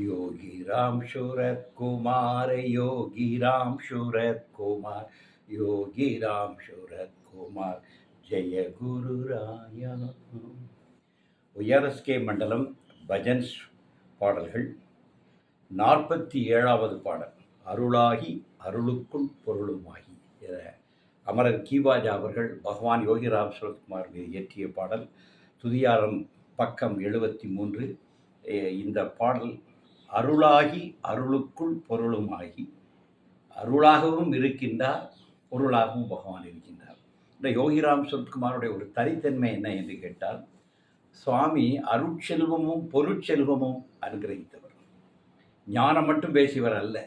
योगी राम शूरत कुमार योगी राम शूरत कुमार योगी राम शूरत குமார் ஜெய குரு ராயா உயரஸ்கே மண்டலம் பஜன்ஸ் பாடல்கள் நாற்பத்தி ஏழாவது பாடல் அருளாகி அருளுக்குள் பொருளுமாகி என அமரர் கீவாஜா அவர்கள் பகவான் யோகிராம் சுரத்குமார் மீது இயற்றிய பாடல் துதியாரம் பக்கம் எழுபத்தி மூன்று இந்த பாடல் அருளாகி அருளுக்குள் பொருளுமாகி அருளாகவும் இருக்கின்றார் பொருளாகவும் பகவான் இருக்கின்றார். இந்த யோகிராம் சுரத்குமாருடைய ஒரு தனித்தன்மை என்ன என்று கேட்டால் சுவாமி அருட்செல்வமும் பொருட்செல்வமும் அனுகிரகித்தவர். ஞானம் மட்டும் பேசியவர் அல்ல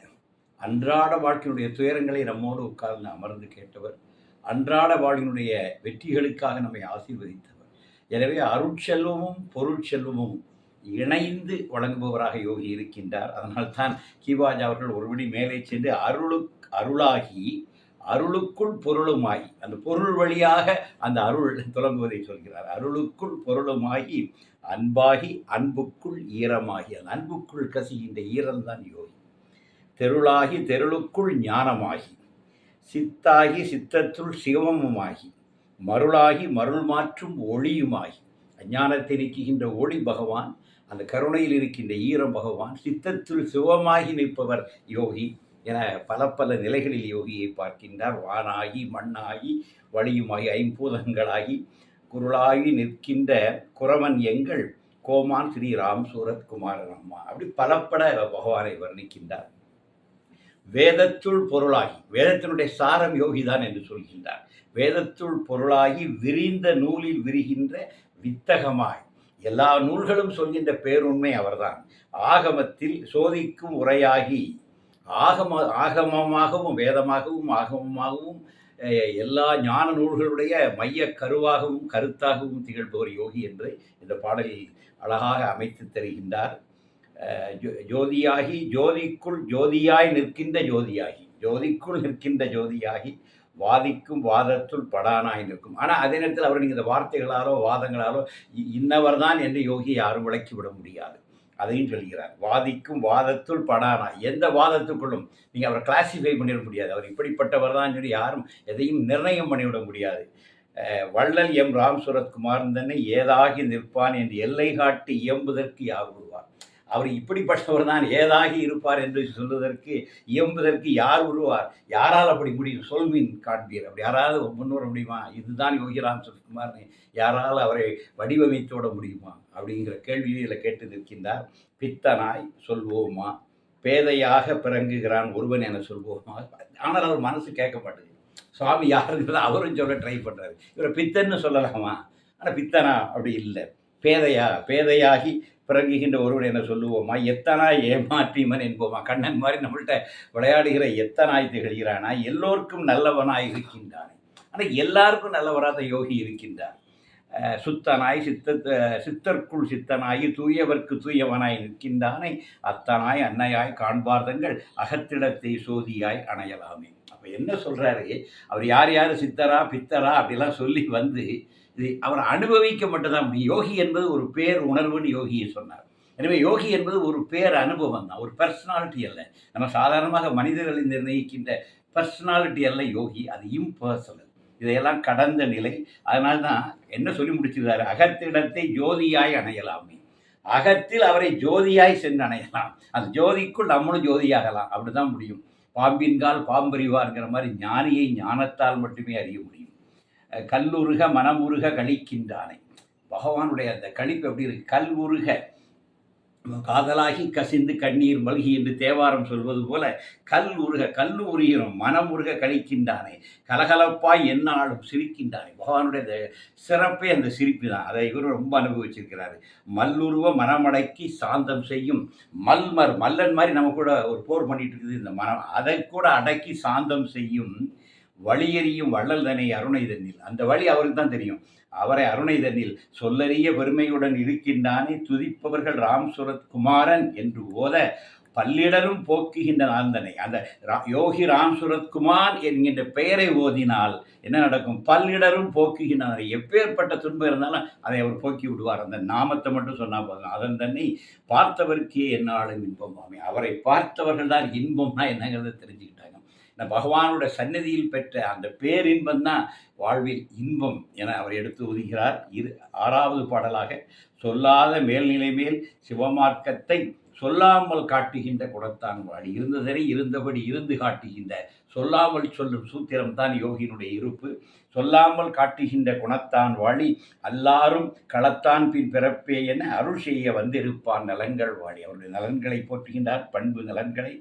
அன்றாட வாழ்க்கையினுடைய துயரங்களை நம்மோடு உட்கார்ந்து அமர்ந்து கேட்டவர் அன்றாட வாழ்வினுடைய வெற்றிகளுக்காக நம்மை ஆசீர்வதித்தவர். எனவே அருட்செல்வமும் பொருட்செல்வமும் இணைந்து வழங்குபவராக யோகி இருக்கின்றார். அதனால்தான் கீவாஜ் அவர்கள் ஒருபடி மேலே சென்று அருளு அருளாகி அருளுக்குள் பொருளுமாகி அந்த பொருள் வழியாக அந்த அருள் துலங்குவதை சொல்கிறார். அருளுக்குள் பொருளுமாகி அன்பாகி அன்புக்குள் ஈரமாகி அந்த அன்புக்குள் கசிகின்ற ஈரம்தான் யோகி. தெருளாகி தெருளுக்குள் ஞானமாகி சித்தாகி சித்தத்துள் சிவமுமாகி மருளாகி மருள் மாற்றும் ஒளியுமாகி அஞ்ஞானத்தை நீக்குகின்ற ஒளி பகவான் அந்த கருணையில் இருக்கின்ற ஈரம் பகவான் சித்தத்தில் சிவமாகி நிற்பவர் யோகி என பல பல நிலைகளில் யோகியை பார்க்கின்றார். வானாகி மண்ணாகி வழியுமாகி ஐம்பூதங்களாகி குருளாகி நிற்கின்ற குரவன் எங்கள் கோமான் ஸ்ரீ ராம் சூரத் குமாரன் அம்மா அப்படி பலப்பட பகவானை வர்ணிக்கின்றார். வேதத்துள் பொருளாகி வேதத்தினுடைய சாரம் யோகிதான் என்று சொல்கின்றார். வேதத்துள் பொருளாகி விரிந்த நூலில் விரிகின்ற வித்தகமாய். எல்லா நூல்களும் சொல்கின்ற பேருண்மை அவர்தான். ஆகமத்தில் சோதிக்கும் உரையாகி ஆகம ஆகமமாகவும் வேதமாகவும் ஆகமமாகவும் எல்லா ஞான நூல்களுடைய மைய கருவாகவும் கருத்தாகவும் திகழ்பவர் யோகி என்று இந்த பாடலில் அழகாக அமைத்து தருகின்றார். ஜோதியாகி ஜோதிக்குள் ஜோதியாய் நிற்கின்ற ஜோதியாகி ஜோதிக்குள் நிற்கின்ற ஜோதியாகி வாதிக்கும் வாதத்துள் படானாய் நிற்கும். ஆனால் அதே நேரத்தில் அவர் நீங்கள் இந்த வார்த்தைகளாலோ வாதங்களாலோ இன்னவர் தான் என்று யோகி யாரும் விளக்கிவிட முடியாது. அதையும் சொல்கிறார். வாதிக்கும் வாதத்துள் படானா எந்த வாதத்துக்குள்ளும் நீங்கள் அவரை கிளாசிஃபை பண்ணிட முடியாது. அவர் இப்படிப்பட்டவர் தான் சொல்லி யாரும் எதையும் நிர்ணயம் பண்ணிவிட முடியாது. வள்ளல் எம். ராம் சுரத்குமார் தன்னை ஏதாகி நிற்பான் என்று எல்லை காட்டி இயம்புதற்கு யார் விடுவார் அவர் இப்படிப்பட்டவர் தான் ஏதாகி இருப்பார் என்று சொல்வதற்கு இயம்புவதற்கு யார் உருவார்? யாரால் அப்படி முடியும்? சொல்வின் காண்பீர். அப்படி யாராவது முன்வர முடியுமா? இதுதான் யோகிராம் சுகுமார்னு யாரால் அவரை வடிவமைத்தோட முடியுமா? அப்படிங்கிற கேள்வியில் கேட்டு நிற்கின்றார். பித்தனாய் சொல்வோமா? பேதையாக பிறங்குகிறான் ஒருவன் என சொல்வோமா? ஆனால் அவர் மனசு கேட்க மாட்டேங்குது சுவாமி யாருங்கிறத அவரும் சொல்ல ட்ரை பண்ணுறாரு இவரை பித்தன்னு சொல்லலாமா? ஆனால் பித்தனா அப்படி இல்லை. பேதையா பேதையாகி பிறகுகின்ற ஒருவர் என்ன சொல்லுவோமா எத்தனாய் ஏமாற்றிமன் என்போமா? கண்ணன் மாதிரி நம்மள்கிட்ட விளையாடுகிற எத்தனாய் திகழ்கிறானா? எல்லோருக்கும் நல்லவனாய் இருக்கின்றான். ஆனால் எல்லாருக்கும் நல்லவராத யோகி இருக்கின்றார் சுத்தனாய் சித்த சித்தர்க்குள் சித்தனாய் தூயவர்க்கு தூயவனாய் நிற்கின்றானே. அத்தனாய் அன்னையாய் காண்பார்தங்கள் அகத்திடத்தை சோதியாய் அணையலாமே. அப்போ என்ன சொல்கிறாரு அவர் யார் யார் சித்தரா பித்தரா அப்படிலாம் சொல்லி வந்து இது அவர் அனுபவிக்க மட்டும்தான் முடியும். யோகி என்பது ஒரு பேர் உணர்வுன்னு யோகியை சொன்னார். எனவே யோகி என்பது ஒரு பேர் அனுபவம் தான். ஒரு பர்சனாலிட்டி அல்ல. நம்ம சாதாரணமாக மனிதர்களை நிர்ணயிக்கின்ற பர்சனாலிட்டி அல்ல யோகி. அது இம்பர்சனல் இதையெல்லாம் கடந்த நிலை. அதனால தான் என்ன சொல்லி முடிச்சிருக்காரு? அகத்திடத்தை ஜோதியாய் அணையலாமே. அகத்தில் அவரை ஜோதியாய் சென்று அணையலாம். அந்த ஜோதிக்குள் நம்மளும் ஜோதியாகலாம். அப்படிதான் முடியும். பாம்பின்கால் பாம்பறிவார்ங்கிற மாதிரி ஞானியை ஞானத்தால் மட்டுமே அறிய முடியும். கல்லுருக மனமுருக கழிக்கின்றானை பகவானுடைய அந்த கழிப்பு எப்படி இருக்கு? கல் உருக காதலாகி கசிந்து கண்ணீர் மல்கி என்று தேவாரம் சொல்வது போல கல் உருக கல் உருகிறோம் மனம் உருக கழிக்கின்றானே கலகலப்பாய் என்னாலும் சிரிக்கின்றானே. பகவானுடைய சிறப்பே அந்த சிரிப்பு தான் அதை இவர் ரொம்ப அனுபவிச்சிருக்கிறாரு. மல்லுருவ மனமடக்கி சாந்தம் செய்யும் மல்மர் மல்லன் மாதிரி நம்ம கூட ஒரு போர் பண்ணிட்டு இருக்குது இந்த மனம். அதை கூட அடக்கி சாந்தம் செய்யும் வழியறியும் வள்ளல் தன்னை அருணை அந்த வழி அவருக்கு தான் தெரியும். அவரை அருணை சொல்லறிய பெருமையுடன் இருக்கின்றானே துதிப்பவர்கள் ராம் சுரத் குமாரன் என்று ஓத பல்லிடரும் போக்குகின்ற நாந்தனை. அந்த ரா- யோகி ராம் சுரத்குமார் என்கின்ற பெயரை ஓதினால் என்ன நடக்கும்? பல்லிடரும் போக்குகின்றனர் எப்பேற்பட்ட துன்பம் இருந்தாலும் அதை அவர் போக்கி விடுவார். அந்த நாமத்தை மட்டும் சொன்னால் போதும். அதன் தன்னை பார்த்தவருக்கே என்னாலும் இன்பம். அவரை பார்த்தவர்கள் தான் இன்பம்னா என்னங்கிறத தெரிஞ்சுக்கிட்டாங்க. பகவானோட சன்னதியில் பெற்ற அந்த பேரின்பம் தான் வாழ்வில் இன்பம் என அவர் எடுத்து ஒதுகிறார். இரு ஆறாவது பாடலாக சொல்லாத மேல்நிலை மேல் சிவமார்க்கத்தை சொல்லாமல் காட்டுகின்ற குணத்தான் வாழி. இருந்ததனை இருந்தபடி இருந்து காட்டுகின்ற சொல்லாமல் சொல்லும் சூத்திரம் தான் யோகியினுடைய இருப்பு. சொல்லாமல் காட்டுகின்ற குணத்தான் வாழி எல்லாரும் களத்தான் பின் பிறப்பே என அருள் செய்ய வந்திருப்பான் நலன்கள் வாழி. அவருடைய நலன்களை போற்றுகின்றார் பண்பு நலன்களை.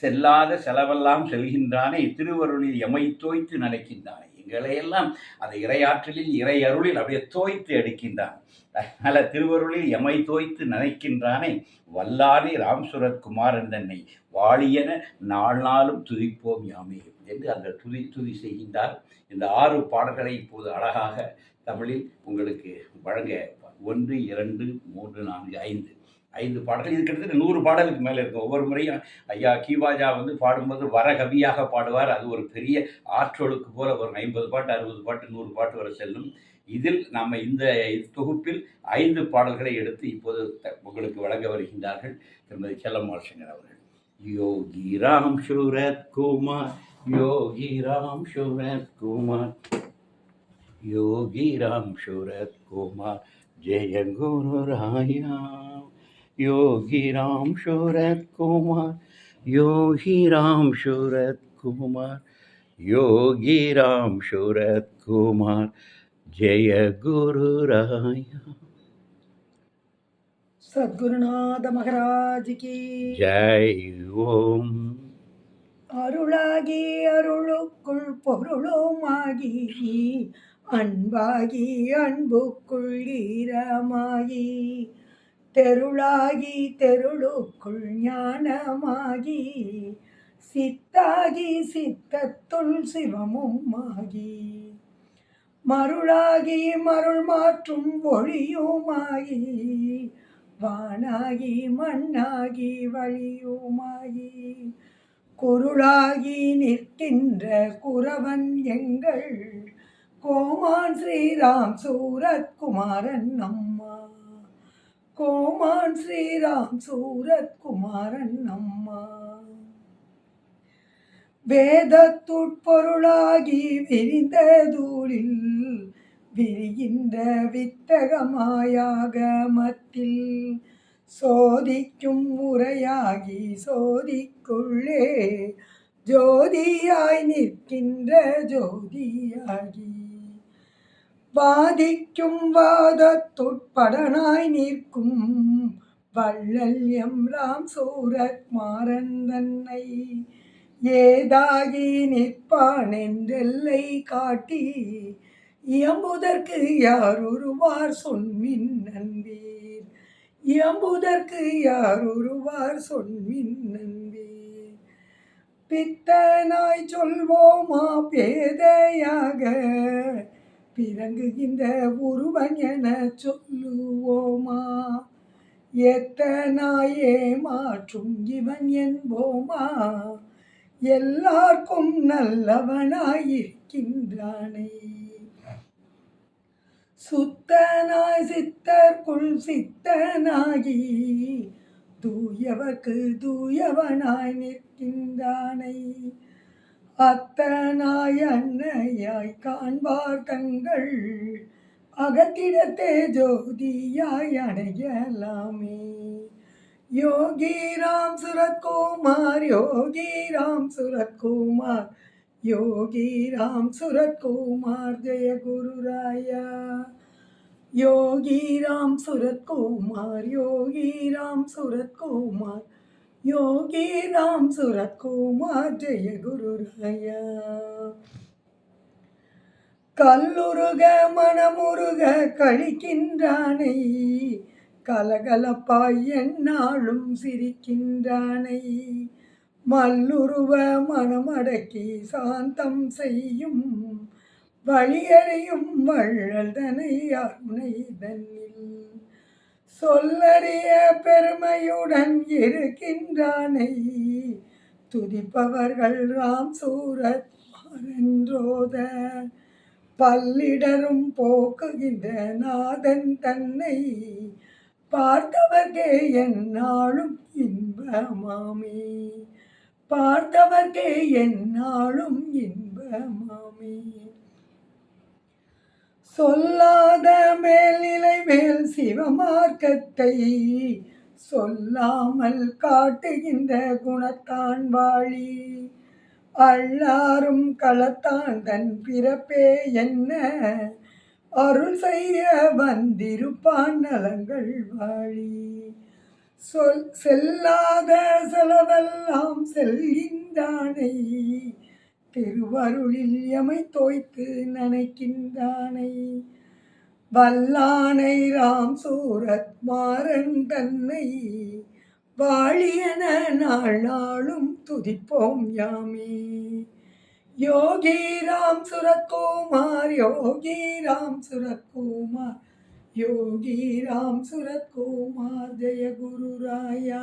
செல்லாத செலவெல்லாம் செல்கின்றானே திருவருளில் எமை தோய்த்து நினைக்கின்றானே. எங்களையெல்லாம் அந்த இறையாற்றலில் இறை அருளில் அப்படியே தோய்த்து எடுக்கின்றான். அதனால திருவருளில் எமை தோய்த்து நினைக்கின்றானே வல்லாதி ராம்சுரத் குமாரன் தன்னை வாழியன நாள் நாளும் துதிப்போம் யாமே என்று அந்த துதி துதி செய்கின்றார். இந்த ஆறு பாடல்களை இப்போது அழகாக தமிழில் உங்களுக்கு வழங்க ஒன்று இரண்டு மூன்று நான்கு ஐந்து. ஐந்து பாடல்கள். இது கிட்டத்தட்ட நூறு பாடலுக்கு மேலே இருக்கும். ஒவ்வொரு முறையும் ஐயா கீவாஜா வந்து பாடும்போது வரகவியாக பாடுவார். அது ஒரு பெரிய ஆற்றொழுக்கு போல வரும். ஐம்பது பாட்டு அறுபது பாட்டு நூறு பாட்டு வரை செல்லும். இதில் நாம் இந்த தொகுப்பில் ஐந்து பாடல்களை எடுத்து இப்போது த- உங்களுக்கு வழங்க வருகின்றார்கள் திருமதி செல்லம்மாள் அவர்கள். யோகி ராம் சூரத் குமார் யோகி ராம் சூரத் குமார். யோகி ராம் சூரத் குமார் ஜெய குரு ராயா. யோகி ராம் சூரத் குமார் யோகி ராம் சூரத் குமார் யோகி ராம் சூரத் குமார் ஜெய குரு ராயா சத்குருநாத மகராஜ் கி. ஜெய் ஓம். அருளாகி அருளுக்குள் பொருளுமாகி அன்பாகி அன்புக்குள் ஈரமாகி. தெருளாகி தெருளுக்குள் ஞானமாகி சித்தாகி சித்தத்துள் சிவமும் ஆகி மருளாகி மருள் மாற்றும் ஒளியுமாகி வானாகி மண்ணாகி வழியுமாகி. குருளாகி நிற்கின்ற குரவன் எங்கள் கோமான் ஸ்ரீராம் சூரத் குமாரன் அம்மா கோமான் ஸ்ரீராம் சூரத் குமாரன் அம்மா. வேதத்துட்பொருளாகி விரிந்த தூளில் விரிகின்ற வித்தகமாயாக மத்தில் சோதிக்கும் முறையாகி சோதிக்குள்ளே ஜோதியாய் நிற்கின்ற ஜோதியாகி. வாதிக்கும் வாதத்துட்படனாய் நிற்கும் வள்ளல் எம் ராம் சூரத் மாறன் தன்னை. ஏதாகி நிற்பான் என்றெல்லை காட்டி இயம்புதற்கு யார் உருவார் சொன்மின் நன்பீர் இயம்புதற்கு யார் உருவார் சொன்மின் நன்பீர் பித்தனாய் சொல்வோமா பேதையாக பிறங்குகின்ற உருவன் என சொல்லுவோமா? எத்தனாயே மாற்றும் இவன் என்போமா? எல்லாருக்கும் நல்லவனாயிருக்கின்றானே. சுத்தனாய் சித்தர்க்குள் சித்தனாகி தூயவர்க்கு தூயவனாய் நிற்கின்றானை. அத்தனாய் அன்னையாய் காண்பார் தங்கள் அகத்திடத்தே ஜோதியாய் அடையலாமே. யோகி ராம் சுரத்குமார் யோகி ராம் சுரத்குமார் யோகி ராம் சுரத்குமார் ஜெய குருராயா யோகி ராம் சுரத்குமார் யோகி ராம் சுரத்குமார் யோகி ராம் சுரத்குமார் ஜெய குருராயா கல்லுருக மனமுருக கழிக்கின்றானை கலகலப்பாய் என்னாலும் சிரிக்கின்றானை. மல்லுருவ மனமடக்கி சாந்தம் செய்யும் வழியறையும் வள்ளல் தனை அருணை தன்னில் சொல்லறிய பெருமையுடன் இருக்கின்றானை. துதிப்பவர்கள் ராம் சூரத் மாறென்றோத பல்லிடரும் போக்குகின்ற நாதன் தன்னை பார்த்தவர்க்கே எந்நாளும் இன்பமாமே. பார்த்தவர்க்கே எந்நாளும் இன்பமாமே. சொல்லாத மேல்நிலை மேல் சிவமார்க்கத்தை சொல்லாமல் காட்டுகின்ற குணத்தான் வாழி. அள்ளாரும் களத்தான் தன் பிறப்பே என்ன? அருள் செய்ய வந்திருப்பான் நலங்கள் வாழி. சொல் செல்லாத செலவெல்லாம் செல்கின்றானை. திருவருளில் எமை தோய்த்து நனைக்கின்றானை வல்லானை ராம் சூரத் மாறன் தன்னை. வாழியன நாள் நாளும் துதிப்போம் யாமே. யோகி ராம் சுரத்குமார் யோகி ராம் சுரத்குமார் யோகி ராம் சுரத்குமார் ஜெய குரு ராயா.